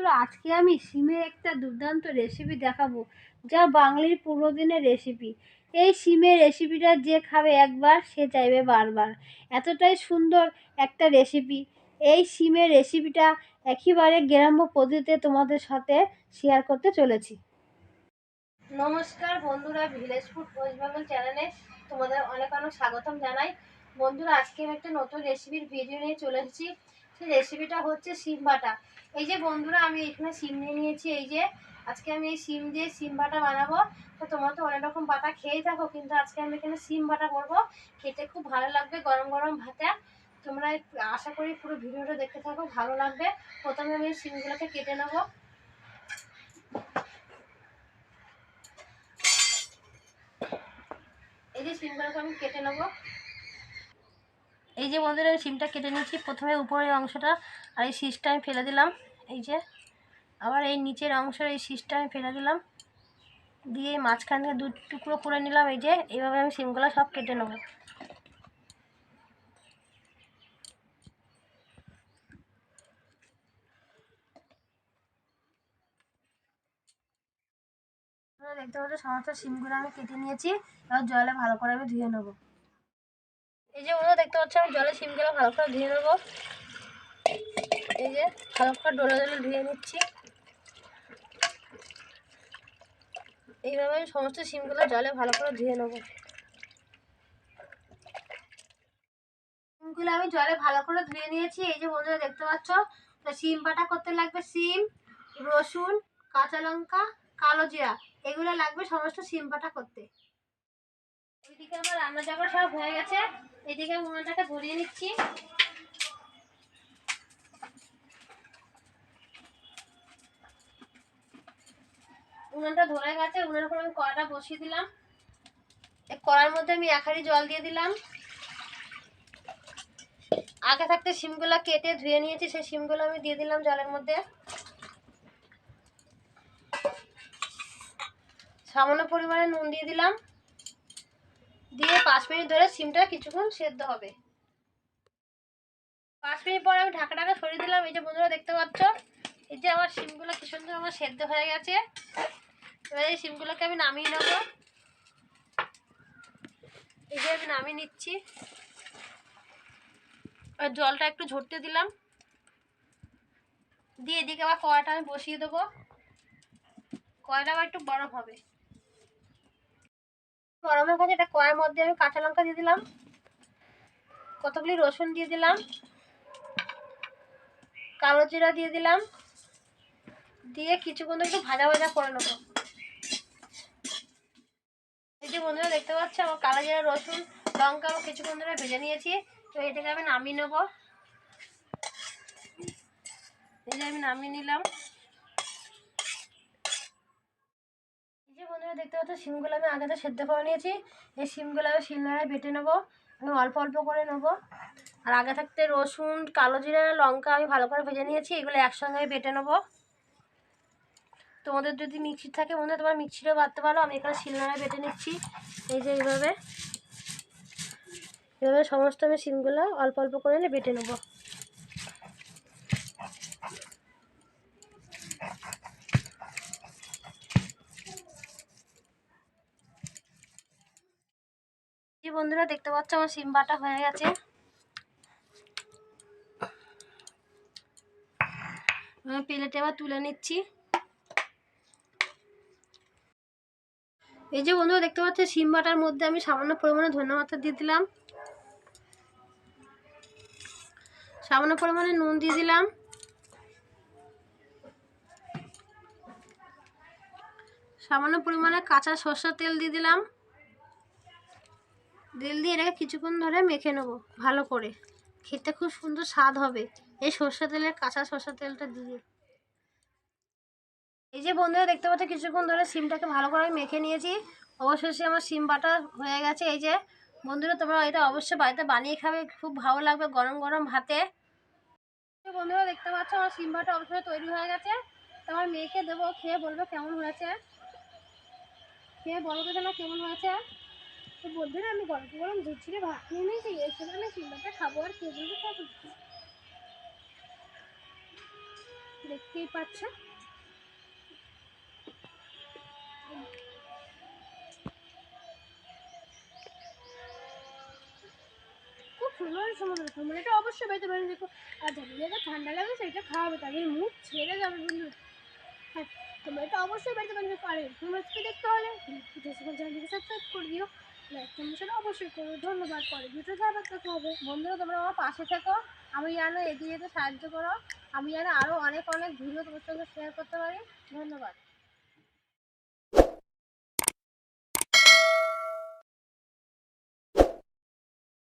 বন্ধুরা, আজকে আমি সিমের একটা দুর্দান্ত রেসিপি দেখাবো, যা বাঙালির পুরো দিনের রেসিপি এই সিমের রেসিপিটা যে খাবে একবার, সে চাইবে বারবার। এতটাই সুন্দর একটা রেসিপি এই সিমের রেসিপিটা একেবারে গ্রাম্য পদ্ধতিতে তোমাদের সাথে শেয়ার করতে চলেছি। নমস্কার বন্ধুরা ভিলেজ ফুড বেঙ্গল চ্যানেলে তোমাদের অনেক অনেক স্বাগতম জানাই। বন্ধুরা, আজকে আমি একটা নতুন রেসিপির ভিডিও নিয়ে চলে এসেছি। সেই রেসিপিটা হচ্ছে সিম বাটা। এই যে বন্ধুরা, আমি এখানে সিম নিয়ে নিয়েছি। এই যে আজকে আমি এই সিম দিয়ে সিম বাটা বানাবো। তো তোমরা তো অনেক রকম বাটা খেয়েই থাকো, কিন্তু আজকে আমি এখানে সিম বাটা করব। খেতে খুব ভালো লাগবে গরম গরম ভাতে। তোমরা আশা করি পুরো ভিডিওটা দেখতে থাকো, ভালো লাগবে। প্রথমে আমি সিমগুলোকে কেটে নেব। এই যে সিমগুলোকে আমি কেটে নেব। এই যে বন্ধুরা আমি সিমটা কেটে নিয়েছি। প্রথমে উপরের অংশটা আর এই শীষটা আমি ফেলে দিলাম। এই যে, আবার এই নিচের অংশের এই শীষটা আমি ফেলে দিলাম। দিয়ে মাঝখান থেকে দু টুকরো করে নিলাম। এই যে, এইভাবে আমি সিমগুলো সব কেটে নেব। দেখতে পাচ্ছ, সমস্ত সিমগুলো আমি কেটে নিয়েছি। এবার জলে ভালো করে আমি ধুয়ে নেব। এই যে ওরা দেখতে পাচ্ছ, আমি জলে সিমগুলো ভালো করে ধুয়ে নেব। এই যে ভালো করে ডোলা জলে ধুয়ে নিচ্ছি। এইভাবে আমি সমস্ত সিমগুলো জলে ভালো করে ধুয়ে নেব। সিমগুলো আমি জলে ভালো করে ধুয়ে নিয়েছি। এই যে বন্ধুরা দেখতে পাচ্ছ তা সিম বাটা করতে লাগবে সিম, রসুন, কাঁচা লঙ্কা, কালো জিরা। এগুলো লাগবে সমস্ত সিম বাটা করতে। ওইদিকে আমার রান্না জায়গা সব হয়ে গেছে। এদিকে উনুনটাকে ধরিয়ে নিচ্ছি। উনুনটা ধরে গেছে উনুনের উপর আমি কড়াটা বসিয়ে দিলাম। কড়ার মধ্যে আমি এক হাঁড়ি জল দিয়ে দিলাম। আগে থাকতে শিমগুলো কেটে ধুয়ে নিয়েছি, সেই শিমগুলো আমি দিয়ে দিলাম জলের মধ্যে। সামান্য পরিমাণে নুন দিয়ে দিলাম। দিয়ে পাঁচ মিনিট ধরে সিমটা কিছুক্ষণ সেদ্ধ হবে। পাঁচ মিনিট পরে আমি ঢাকা ঢাকা সরিয়ে দিলাম। এই যে বন্ধুরা দেখতে পাচ্ছ, এই যে আমার সিমগুলো কি সুন্দর আমার সেদ্ধ হয়ে গেছে। এবার এই সিমগুলোকে আমি নামিয়ে নেব। এই যে আমি নামিয়ে নিচ্ছি। আর জলটা একটু ঝরতে দিলাম। দিয়ে এদিকে আবার কড়াটা আমি বসিয়ে দেবো। কড়াটা আবার একটু গরম হবে। গরমের কাছে এটা কড়াইয়ের মধ্যে আমি কাঁচা লঙ্কা দিয়ে দিলাম। কতগুলি রসুন দিয়ে দিলাম। কালো জিরা দিয়ে দিলাম। দিয়ে কিছুক্ষণ একটু ভাজা ভাজা করে নেব। এই যে বন্ধুরা দেখতে পাচ্ছ, আমার কালো জিরা, রসুন, লঙ্কা আমি কিছুক্ষণ ধরে ভেজে নিয়েছি। তো এটাকে আমি নামিয়ে নেব। এই যে আমি নামিয়ে নিলাম এই যে বন্ধুরা দেখতে পাচ্ছ শিমগুলো আমি আগে তো সেদ্ধ করে নিয়েছি। এই শিমগুলো আমি শিলনোড়ায় বেটে নেব। আমি অল্প অল্প করে নেব। আর আগে থাকতে রসুন, কালো জিরা, লঙ্কা আমি ভালো করে ভেজে নিয়েছি। এগুলো একসঙ্গে আমি বেটে নেব। তোমাদের যদি মিক্সি থাকে বন্ধু তোমার মিক্সিটাও বাড়তে পারো। আমি এখানে শিলনোড়ায় বেটে নিচ্ছি। এই যে এইভাবে। এভাবে সমস্ত আমি শিমগুলো অল্প অল্প করে নিয়ে বেটে নেব। বন্ধুরা, দেখতে পাচ্ছ আমার সিম বাটা হয়ে গেছে। প্লেটে আবার তুলে নিচ্ছি। এই যে বন্ধুরা, দেখতে পাচ্ছ সিম বাটার মধ্যে আমি সামান্য পরিমাণে ধন্যবাদ দিয়ে দিলাম। সামান্য পরিমাণে নুন দিয়ে দিলাম। সামান্য পরিমাণে কাঁচা সর্ষের তেল দিয়ে দিলাম। তেল দিয়ে এটাকে কিছুক্ষণ ধরে মেখে নেব, ভালো করে। খেতে খুব সুন্দর স্বাদ হবে। এই সর্ষে তেলের কাঁচা সর্ষের তেলটা দিয়ে। এই যে বন্ধুরা, দেখতে পাচ্ছ, কিছুক্ষণ ধরে সিমটাকে ভালো করে মেখে নিয়েছি। অবশেষে আমার সিম বাটা হয়ে গেছে। এই যে, বন্ধুরা, তোমরা এটা অবশ্যই বাড়িতে বানিয়ে খাবে। খুব ভালো লাগবে গরম গরম ভাতে। বন্ধুরা, দেখতে পাচ্ছ, আমার সিম বাটা অবশ্যই তৈরি হয়ে গেছে। তোমার মেয়েকে দেবো, খেয়ে বলবে কেমন হয়েছে। খেয়ে বলবে যেন কেমন হয়েছে। তো আমি গরম ভাত নিয়ে নিয়েছি আমি সিমবাটা খাব আর দেখতেই খুব সুন্দর অবশ্যই দেখো। আর ঠান্ডা লাগে সেটা খাওয়াবে, তাদের মুখ ছেড়ে যাবে বন্ধু। হ্যাঁ তোমরা এটা অবশ্যই বাড়িতে বানিয়ে দেখো। আর দেখতে হলে সাবস্ক্রাইব করে দিও। লাইক কমেন্ট অবশ্যই করো ধন্যবাদ পরে ভিডিও আবার দেখা হবে বন্ধুরা, তোমরা আমার পাশে থেকো। আমি যেন এগিয়ে যেতে সাহায্য করো। আমি যেন আরও অনেক অনেক ভিডিও তোমার সঙ্গে শেয়ার করতে পারি। ধন্যবাদ।